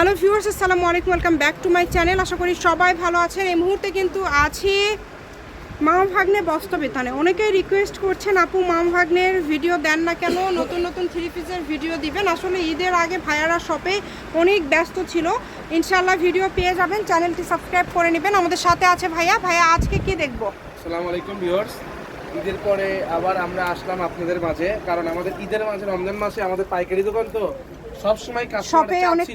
Hello viewers, আসসালামু আলাইকুম, welcome back to my channel. আশা করি সবাই ভালো আছেন। এই মুহূর্তে কিন্তু আছি মামা ভাগ্নে বস্তবিতানে অনেকেই রিকোয়েস্ট করছেন, আপু, মামা ভাগ্নের ভিডিও দেন না কেন? নতুন নতুন থ্রি পিসের ভিডিও দিবেন। আসলে ঈদের আগে ভাইয়ারা শপে অনেক ব্যস্ত ছিল। ইনশাল্লাহ ভিডিও পেয়ে যাবেন। চ্যানেলটি সাবস্ক্রাইব করে নেবেন। আমাদের সাথে আছে ভাইয়া। ভাইয়া, আজকে কি দেখব? আসসালামু আলাইকুম ভিউয়ার্স। ঈদের পরে আবার আমরা আসলাম আপনাদের মাঝে। কারণ আমাদের ঈদের মাঝে রমজান মাসে আমাদের পাইকারি দোকান তো। সব সময় অনেক।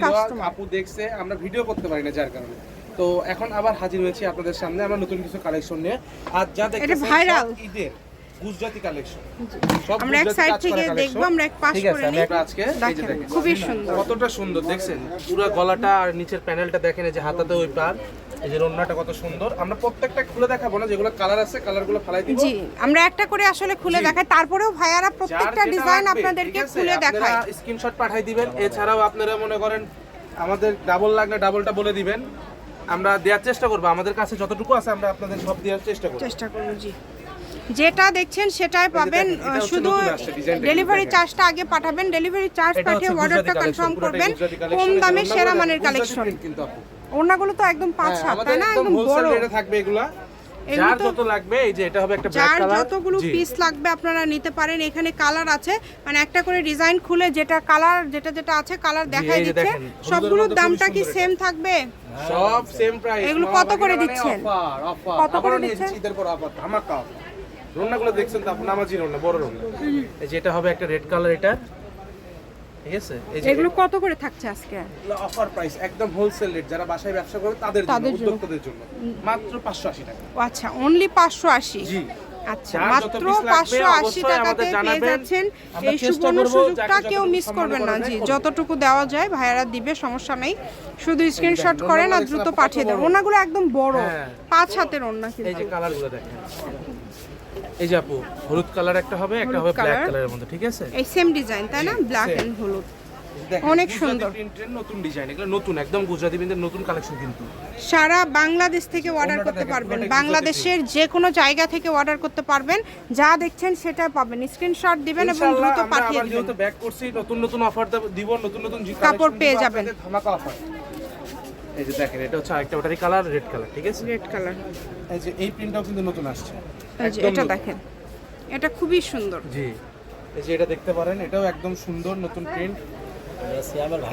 আপু দেখছে আমরা ভিডিও করতে পারি না যার কারণে। তো এখন আবার হাজির হয়েছি আপনাদের সামনে আমরা নতুন কিছু কালেকশন নিয়ে। আর যা দেখতে ভাইরাল ঈদের গুজরাটি কালেকশন সব আমরা এক সাইড থেকে দেখব আমরা এক পাশ করে নিই। আজকে খুবই সুন্দর। কতটা সুন্দর দেখছেন? পুরো গলাটা আর নিচের প্যানেলটা দেখেন এই যে হাতাতে ওই পার এই যে রন্নাটা কত সুন্দর। আমরা প্রত্যেকটা খুলে দেখাবো না যেগুলো কালার আছে কালারগুলো ফালাই দিব। জি আমরা একটা করে আসলে খুলে। দেখাই। তারপরেও ভাইয়ারা যার প্রত্যেকটা যেটা ডিজাইন আপনাদেরকে খুলে দেখায় স্ক্রিনশট পাঠিয়ে দিবেন। এছাড়াও আপনারা মনে করেন আমাদের ডাবল লাগলে ডাবলটা বলে দিবেন। আমরা দেওয়ার চেষ্টা করব। আমাদের কাছে যতটুকু আছে আমরা আপনাদের সব দেওয়ার চেষ্টা করব। চেষ্টা করব জি। যেটা দেখছেন সেটাই পাবেন শুধু ডেলিভারি চার্জটা আগে পাঠাবেন। ডেলিভারি চার্জ পাঠিয়ে অর্ডারটা কনফার্ম করবেন। কম দামে সেরা মানের কালেকশন কিন্তু আপু। ওড়নাগুলো তো একদম পাঁচ হ্যাঁ, আমাদের তাই না? একদম বড়। rate এ থাকবে এগুলা। এগুলো যার যত লাগবে এই যে এটা হবে একটা ব্ল্যাক কালার যতগুলো পিস লাগবে আপনারা নিতে পারেন। এখানে কালার আছে। মানে একটা করে ডিজাইন খুলে যেটা কালার যেটা যেটা আছে কালার দেখাই দিচ্ছে। সবগুলোর দামটা কি সেম থাকবে? সব সেম প্রাইস এগুলো কত করে দিচ্ছেন? অফার অফার কত করে দিচ্ছেন? ঈদের পর অফার ধামাকা। রন্নাগুলো দেখছেন তো আপনি নামাজি রন্না বড় রন্না এই যে এটা হবে একটা রেড কালার এটা। ঠিক আছে? এগুলো কত করে থাকছে আজকে? অফার প্রাইস একদম হোলসেল রেট যারা বাসায় ব্যবসা করে তাদের জন্য উদ্যোক্তাদের জন্য। মাত্র 580 টাকা। আচ্ছা অনলি পাঁচশো আশি? জি। আচ্ছা মাত্র piece লাগবে পাঁচশো আশি অবশ্যই টাকাতে পেয়ে যাচ্ছেন। এই সুবর্ণ সুযোগটা কেউ যতটুকু মিস করবেন না। জি যতটুকু দেওয়া যায় ভাইয়ারা দিবে সমস্যা নেই। শুধু স্ক্রিনশট করেন আর দ্রুত পাঠিয়ে দেন। ওনাগুলো একদম বড়। হ্যাঁ। পাঁচ হাতের ওড়না এই যে কালারগুলো দেখেন। এই যে আপু হলুদ কালার একটা হবে একটা হবে ব্ল্যাক কালারের মধ্যে ঠিক আছে? এই সেম ডিজাইন তাই না? ব্ল্যাক। এন্ড হলুদ। অনেক সুন্দর। প্রিন্টের নতুন ডিজাইন এগুলো নতুন একদম গুজরাটি প্রিন্টের নতুন কালেকশন কিন্তু। সারা বাংলাদেশ থেকে অর্ডার করতে পারবেন। বাংলাদেশের যে কোনো জায়গা থেকে অর্ডার করতে পারবেন। যা দেখছেন সেটা পাবেন। স্ক্রিনশট দিবেন এবং দ্রুত পাঠিয়ে দিবেন। যেহেতু ব্যাক করছি নতুন নতুন অফার দিব নতুন নতুন জি- কাপড় পেয়ে যাবেন। ধামাকা অফার এই যে দেখেন এটা হচ্ছে আরেকটা ওটারই কালার রেড কালার ঠিক আছে? রেড কালার এই যে এই প্রিন্টটাও কিন্তু নতুন আসছে। এটা দেখেন এটা খুবই সুন্দর। জি। এই যে এটা দেখতে পারেন এটাও একদম সুন্দর নতুন প্রিন্ট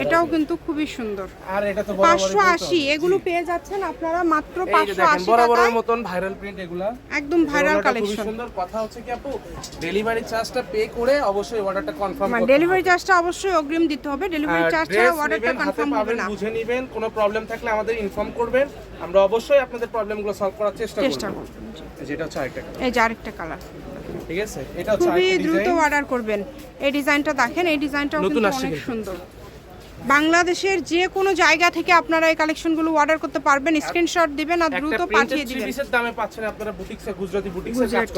এটাও কিন্তু খুবই সুন্দর। আর এটা তো বরাবরই পাঁচশো বলতে আশি হবে। এগুলো পেয়ে যাচ্ছেন আপনারা মাত্র এই যে পাঁচশো দেখেন আশি বরাবরের মতন ভাইরাল প্রিন্ট এগুলা। একদম ভাইরাল কালেকশন সুন্দর। কথা হচ্ছে কি আপু ডেলিভারি চার্জটা পে করে অবশ্যই অর্ডারটা কনফার্ম মানে করতে ডেলিভারি চার্জটা অবশ্যই অগ্রিম দিতে হবে। ডেলিভারি চার্জ ছাড়া অর্ডারটা কনফার্ম হবে না। বুঝে নেবেন কোনো প্রবলেম থাকলে আমাদের ইনফর্ম করবেন। আমরা অবশ্যই আপনাদের প্রবলেমগুলো সলভ করার চেষ্টা চেষ্টা করব। যেটা হচ্ছে আরেকটা এই যে আরেকটা কালার ঠিক আছে? এটা হচ্ছে খুবই দ্রুত অর্ডার করবেন। এই ডিজাইনটা দেখেন এই ডিজাইনটাও কিন্তু অনেক সুন্দর। বাংলাদেশের যে কোনো জায়গা থেকে আপনারা এই কালেকশনগুলো অর্ডার করতে পারবেন। স্ক্রিনশট দিবেন আর দ্রুত পাঠিয়ে দিবেন। দামে পাচ্ছেন আপনারা বুটিক্সে গুজরাটি বুটিক্সে কাজ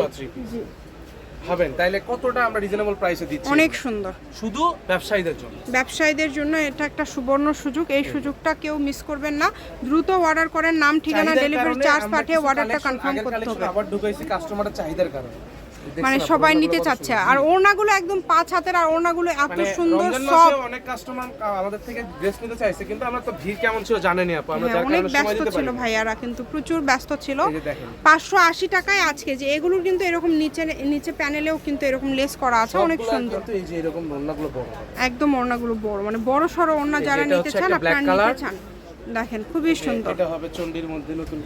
তাইলে কতটা আমরা রিজনেবল প্রাইসে দিচ্ছি অনেক সুন্দর। শুধু ব্যবসায়ীদের জন্য। ব্যবসায়ীদের জন্য এটা একটা সুবর্ণ সুযোগ। এই সুযোগটা কেউ মিস করবেন না। দ্রুত অর্ডার করেন নাম ঠিকানা ডেলিভারি চার্জ পাঠিয়ে অর্ডারটা কনফার্ম করতে হবে। আবার ঢুকাইছি কাস্টমারের চাহিদার কারণে। মানে সবাই নিতে চাচ্ছে। আর ওড়নাগুলো একদম পাঁচ হাতের আর ওড়নাগুলো এত মানে সুন্দর সব অনেক কাস্টমার আমাদের থেকে ড্রেস নিতে চাইছে কিন্তু আমরা তো ভিড় কেমন ছিল আপু। আমরা হ্যাঁ, অনেক ব্যস্ত ছিল ভাইয়ারা কিন্তু প্রচুর ব্যস্ত ছিল। পাঁচশো আশি টাকায় আজকে যে এগুলোর কিন্তু এরকম নিচে নিচে প্যানেলেও কিন্তু এরকম লেস করা আছে অনেক সুন্দর। কিন্তু এই যে এরকম রান্নাগুলো বড়। একদম ওড়নাগুলো বড় মানে বড় সড়ো ওড়না যারা নিতে চান আপনারা নিতে চান। দেখেন খুবই সুন্দর। এটা হবে চন্ডির মধ্যে নতুন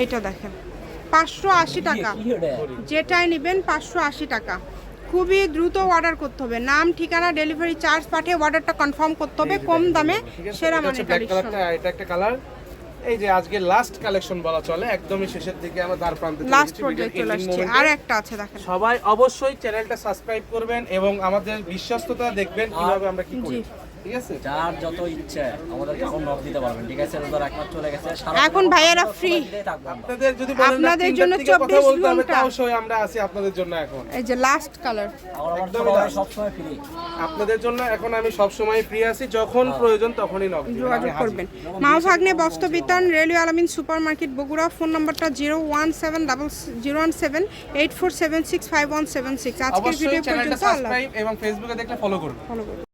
এইটা দেখেন। পাঁচশো আশি টাকা। যেটাই নেবেন পাঁচশো আশি টাকা। খুবই দ্রুত অর্ডার করতে হবে। নাম ঠিকানা ডেলিভারি চার্জ পাঠিয়ে অর্ডারটা কনফার্ম করতে হবে। কম দামে সেরা এটা মানে এটা একটা কালার এই যে আজকে লাস্ট কালেকশন বলা চলে একদমই শেষের দিকে আমরা দ্বার প্রান্তে লাস্ট ভিডিওর চলে আসছে। আর একটা আছে দেখেন। সবাই অবশ্যই চ্যানেলটা সাবস্ক্রাইব করবেন এবং আমাদের বিশ্বস্ততা দেখবেন কীভাবে আমরা কি করি। ঠিক আছে? যার যত ইচ্ছে আমাদেরকে এখন নক দিতে পারবেন ঠিক আছে? রোজার এক মাস চলে গেছে এখন ভাইয়েরা আমরা। আপনাদের যদি বলেন আপনাদের জন্য 24 ঘণ্টা। সই আমরা আছি আপনাদের জন্য এখন। এই যে লাস্ট কালার ভাই last। সবসময় ফ্রি আপনাদের জন্য এখন আমি সব সময় ফ্রি আছি যখন প্রয়োজন তখনই নক যোগাযোগ করবেন। মা ভাগ্নে বস্ত্রবিতান railway Alamin super market Bogura phone নাম্বারটা zero one seven double zero one seven eight four seven six five one seven six. আজকের অবশ্যই ভিডিও পর্যন্ত আল্লাহ সাবস্ক্রাইব এবং ফেসবুকে দেখলে ফলো করবেন ফলো করুন।